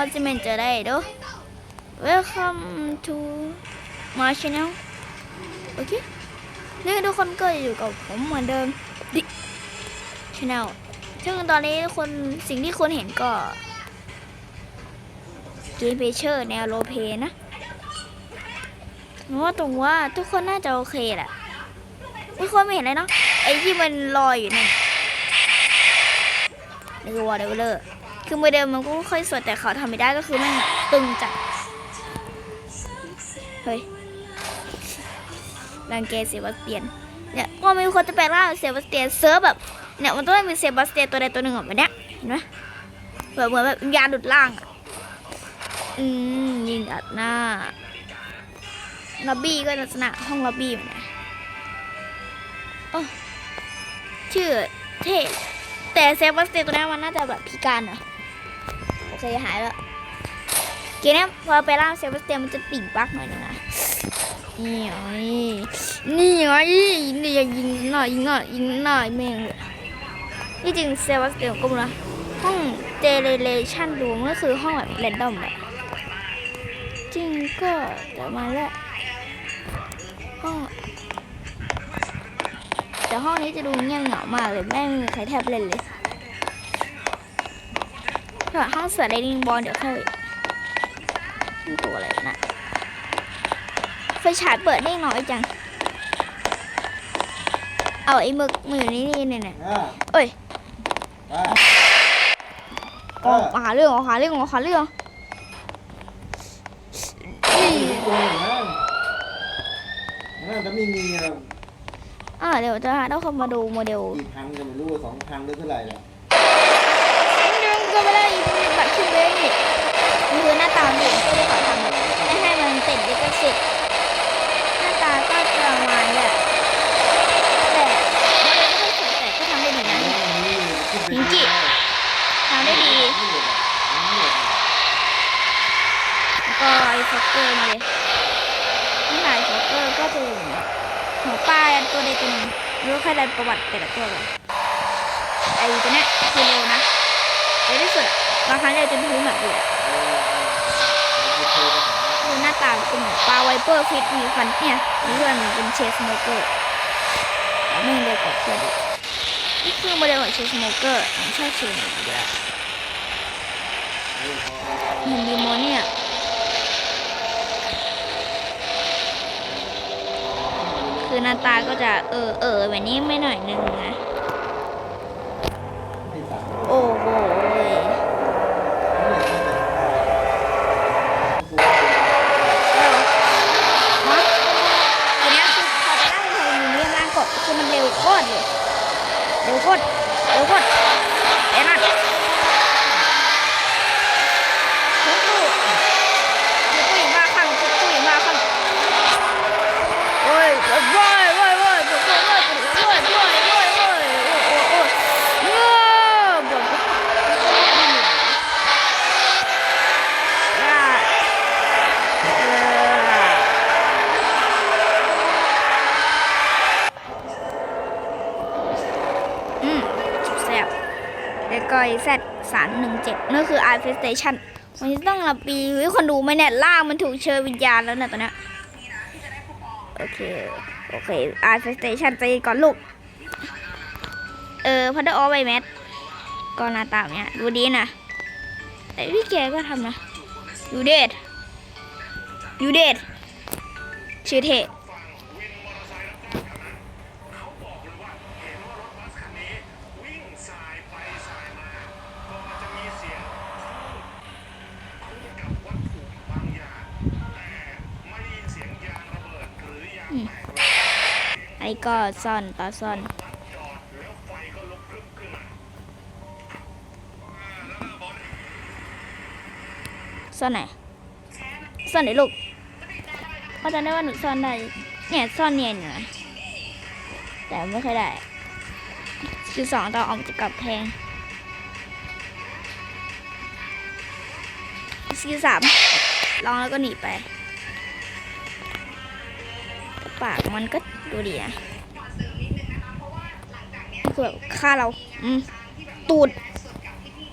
เขาจะเป็นจอได้ด้อ Welcome to my channel โอเคนี่ทุกคนก็อยู่กับผมเหมือนเดิมดิ channel ซึ่งตอนนี้คนสิ่งที่คนเห็นก็เกมเพเชอร์แนวโรเพนะเพราะว่าตรงว่าทุกคนน่าจะโอเคแหละทุกคนไม่เห็นเลยเนาะไอ้ที่มันลอยอยู่นั่นนี่คือวอร์เดเลอร์ คือโมเดลมันก็ค่อยสวยแต่เขาทำไม่ได้ก็คือมันตึงจัด เฮ้ยรังเกเซบาสเตียน เนี่ยพอมีคนจะแปลงร่างเซบาสเตียนเซิร์ฟแบบ เนี่ยมันต้องมีเซบาสเตียนตัวใดตัวหนึ่งแบบเนี้ยเห็นไหมแบบเหมือนแบบวิญญาณดุดล่างอะอืมยิงอัดหน้าล็อบบี้ก็ลักษณะห้องล็อบบี้เหมือนกันโอ้ชื่อเทแต่เซบาสเตียนตัวนี้มันน่าจะแบบพิการเหรอ เคหายแล้วเกมนี้พอไปล่าเซบาสเตียมันจะติ่งปักหน่อยนะนี่ไงนี่ไงนี่อย่ายิงหน่อยยิงหน่อยยิงหน่อยแม่งเลยที่จริงเซบาสเตียก็มันะห้องเจเนเรชันดูมก็คือห้องแบบแรนดอมแหละจริงก็แต่มาแล้วห้องแต่ห้องนี้จะดูเงียบเหงามากเลยแม่งไม่มีใครแทบเล่นเลย ส่วนห้องเสือไดนิงบอลเดี๋ยวค่อยนี่ตัวอะไรนะไฟฉายเปิดได้น้อยจัง เอาไอ้หมึกมือนี่นี่เนี่ยเนี่ยอ่าเอ้ยอ่าออกมาหาเรื่องออกหาเรื่องออกหาเรื่องนี่ตัวหนึ่งนั่นนั่นจะไม่มีอะอ่าเดี๋ยวจะหาต้องเข้ามาดูโมเดลกี่พันก็ไม่รู้ว่าสองพันหรือเท่าไหร่แหละนึง ก็ไม่ได้บัตรขึ้นเลยนี่นี่คือหน้าตาเด็กก็เลยขอทำไม่ให้มันติดลิขสิทธิ์หน้าตาก็ประมาณแบบแต่โมเดลไม่ค่อยสวยแต่ก็ทำได้ดีนะพิงกี้ทำได้ดีแล้วก็ไอ้ฟอกเกอร์มาเลยนี่นายฟอกเกอร์ก็จะอย่างเงี้ยหัวปลาตัวใดตัวหนึ่งรู้ใครได้ประวัติแต่ละตัวเลยไอ้ตัวเนี้ยคือเร็วนะ เร็วที่สุดอะบางครั้งเร็วจนพื้นแบบเลยดูหน้าตาเป็นเหมือปลาไวเปอร์ฟิตมีฟันเนี่ยเพื่อนเป็นเชสโมเกอร์ไม่เร็วกว่าเพื่อนนี่คือโมเดลของเชสโมเกอร์ผมชอบชื่อนี้อยู่แล้วเห็นดีโมเนี่ยคือหน้าตาก็จะเออเออแบบนี้ไม่หน่อยนึงนะ โอ้โหเออฮะอันเนี้ยคือพอไปนั่งทางนี้ล่างกดคือมันเร็ว โคตรเลยเร็วโคตรเร็วโคตรไอ้นั่น แล้วก็ไอ้แซดสามหนึ่งเจ็ดนั่นคือ i PlayStation มันจะต้องรับปีเฮ้ยคนดูไหมเนี่ยล่างมันถูกเชิญวิญญาณแล้วเนี่ยตอนนี้โอเค โอเคอาร์สเตชันใจก่อนลูก เออพันธุ์ออฟไวแมทก็หน้าตาเนี้ยดูดีนะแต่พี่แกก็ทำนะยูเดดยูเดดชื่อเท ไอ้ก็ซ่อนตาซ่อนซ่อนไหนซ่อนไหนลูกเขาจะได้ว่าหนูซ่อนได้เนี่ยซ่อนเนียนอยู่นะแต่ไม่เคยได้คือสองตอนออกจะกลับแพงซีสามลองแล้วก็หนีไป ปากมันก็ ดูดีนะคือแบบฆ่าเรา อืมตูด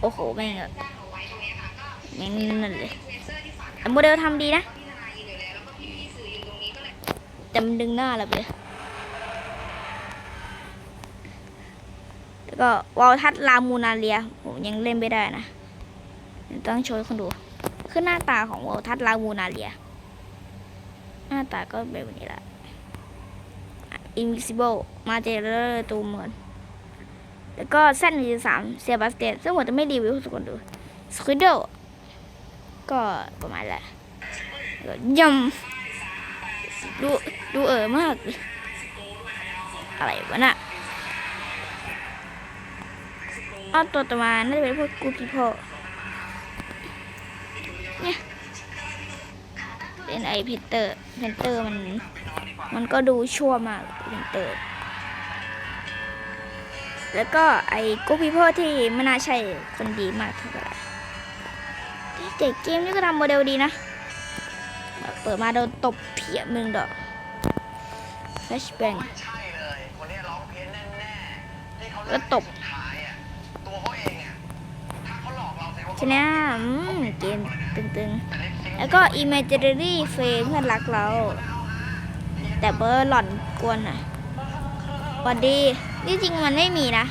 โอ้โห แม่งแบบแม่งนั่นเลยแต่โมเดลทำดีนะแต่มันดึงหน้าเราไปเลยแล้วก็วอลทัศน์ลามูนาเรียผมยังเล่นไม่ได้นะเดี๋ยวต้องโชว์ให้คนดูคือหน้าตาของวอลทัศน์ลามูนาเรีย หน้าตาก็แบบนี้แหละ Invisible มาเจอร์ตูเหมือนแล้วก็เส้นหนึ่งสามเซบาสเตียนซึ่งผมจะไม่รีวิวทุกคนดูสควิดเดิลก็ประมาณแหละยำดูดูเออมากเลยอะไรวะน่ะอ้อตัวต่อมาน่าจะเป็นพวกกูพีโพเนี่ยเป็นไอพนเตอร์เพนเตอร์มัน มันก็ดูชั่วมากเพนเตอร์แล้วก็ไอ้กูพีโพที่ไม่น่าใช่คนดีมากเท่าไหร่แต่เกมนี้ก็ทำโมเดลดีนะ เปิดมาโดนตบเพียมึงดอกแฟชแบงใช่เลยคนแล้วตบสุดท้ายอะตัวเขาเองอะถ้าเขาหลอกเราแสดงว่าชนะอืมเกมตึงแต่ในจริงๆ แล้วก็ Imaginary f r i e n d เพื่อนรักเรา แต่เบอร์หล่อนกวนอะวัดดีที่จริงมันไม่มีนะ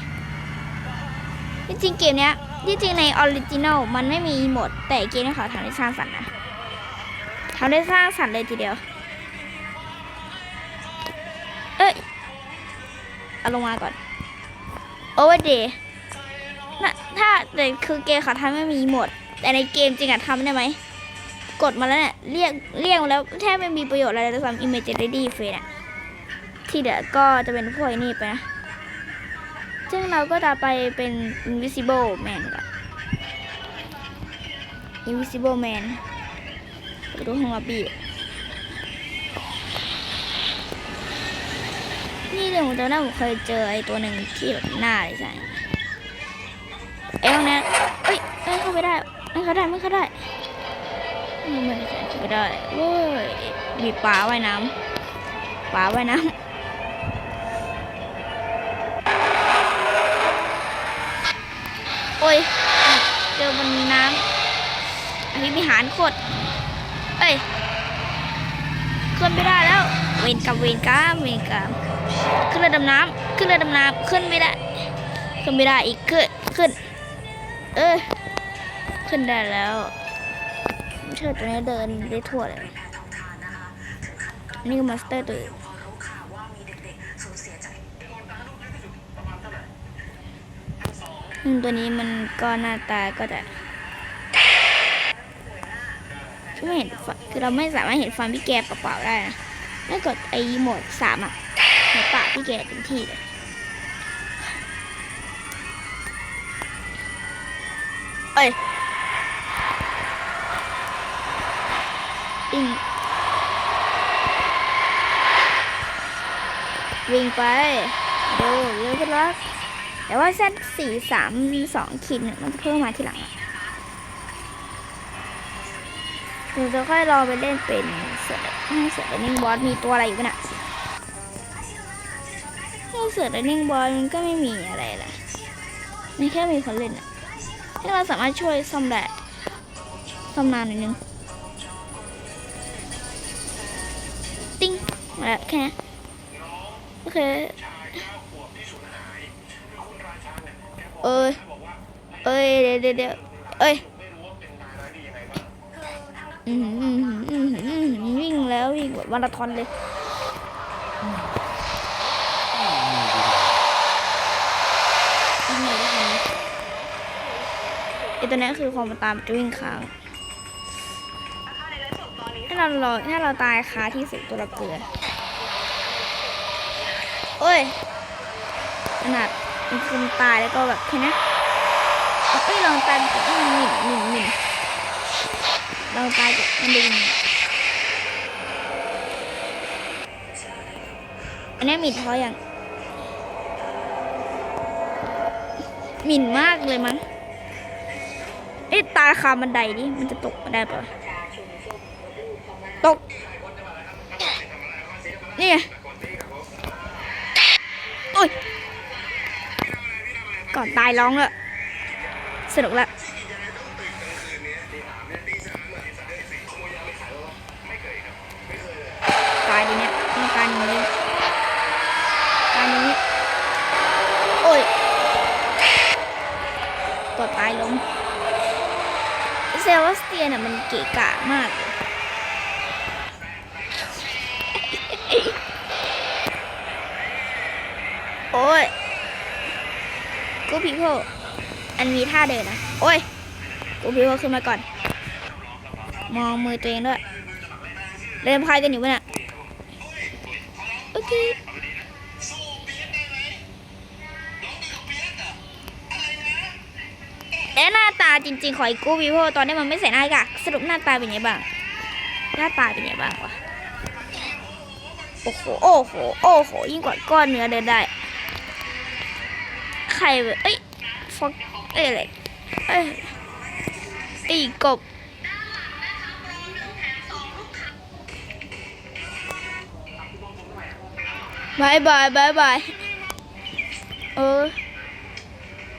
ที่จริงเกมเนี้ยที่จริงในออริจินัลมันไม่มีหมด แต่เกมนี้เขาทำได้สร้างสรรค์นะทำได้สร้างสรรค์เลยทีเดียว เอ้ยเอาลงมาก่อนโอเวอร์เดย์ถ้าแต่คือเกมเขาทำไม่มีหมด แต่ในเกมจริงอะทำได้ไหม กดมาแล้วเนี่ยเรียกเรียกมาแล้วแทบไม่มีประโยชน์อะไรเลยสำหรับ Image Ready f a เนี่ยที่เหลือก็จะเป็นพวกไอ้นี่ไปนะ ซึ่งเราก็จะไปเป็น Invisible Man ก่อน Invisible Man ดูของลอบบี้นี่เดี๋ยวผมจำได้ผมเคยเจอไอ้ตัวหนึ่งที่แบบหน้าเลยใช่ไอ้พวกเนี้ยเอ้ยเอ้ยเข้าไปได้ไม่เข้าได้ไม่เข้าได้ ไม่ไม่ได้เข้าได้เว้ยมีปลาว่ายน้ำปลาว่ายน้ำโอ้ย เจอบนน้ำอันนี้มีหารโคตรเอ้ยขึ้นไม่ได้แล้ว เวนกับเวนกามเวนกามขึ้นเรือดำน้ำขึ้นเรือดำน้ำขึ้นไม่ได้ ขึ้นไม่ได้อีกขึ้นขึ้น เออขึ้นได้แล้ว เธอตัวนี้เดินได้ทั่วเลย นี่คือมาสเตอร์ตัวนอืมตัวนี้มันก็หน้าตาก็จะไม่เห็นคือเราไม่สามารถเห็นฟันพี่แกเปล่าๆได้นะถ้ากดไอ้โหมดสามอะเห็นปากพี่แกเต็มที่เลยเอ้ย อิงวิ่งไป ดูเร็วขึ้นแล้วแต่ว่าเซตสี่สามสองขีดเนี่ยมันจะเพิ่มมาทีหลังอะหนูจะค่อยรอไปเล่นเป็นเสือให้เสือเรนนิ่งบอสมีตัวอะไรอยู่น่ะเสือเรนนิ่งบอสมันก็ไม่มีอะไรแหละมีแค่มีคนเล่นอะที่เราสามารถช่วยซ่อมได้ซ่อมนานหน่อยนึง มาแค่นี้โอเคเอ้ยเอ้ยเดี๋ยวเดี๋ยวเอ้ยอือหืออือหืออือหืออื้อหือวิ่งแล้ววิ่งแบบมาราธอนเลยวิ่งเลยทุกคนไอตัวนี้คือความตามจะวิ่งค้างถ้าเรารอถ้าเราตายคาที่สุดตัวเราเกลือ โอ้ยขนาดมันคือมันตายแล้วก็แบบแค่นี้เอ้ยลองตายกับมันหมิ่นหมิ่นหมิ่นลองตายกับมันดึงอันนี้หมิ่นพออย่างหมิ่นมากเลยมั้งเอ๊ะตาคาบันไดดิมันจะตกมาไดปะตกนี่ ก่อนตายร้องเลยสนุกละตายดีเนี่ยตการยนี้การยนี้โอ้ยก่อนตายล้มเซลวสเตียเนี่ยมันเกะกะมากโอ้ย กูพีโพอันมีท่าเดินนะ โอ้ย กูพีโพขึ้นมาก่อน มองมือตัวเองด้วย เล่นพายกันอยู่ปะเนี่ยโอเคและหน้าตาจริงๆ ของไอ้กูวีโพตอนนี้มันไม่ใส่หน้ากากสรุปหน้าตาเป็นไงบ้าง หน้าตาเป็นไงบ้างวะ โอ้โห โอ้โห โอ้โห ยิ่งกว่าก้อนเนื้อเดินได้ รแบบเอ้ยฟอกเอ้ยอะไรเอ้ยตีกบบายบายบายบายเออ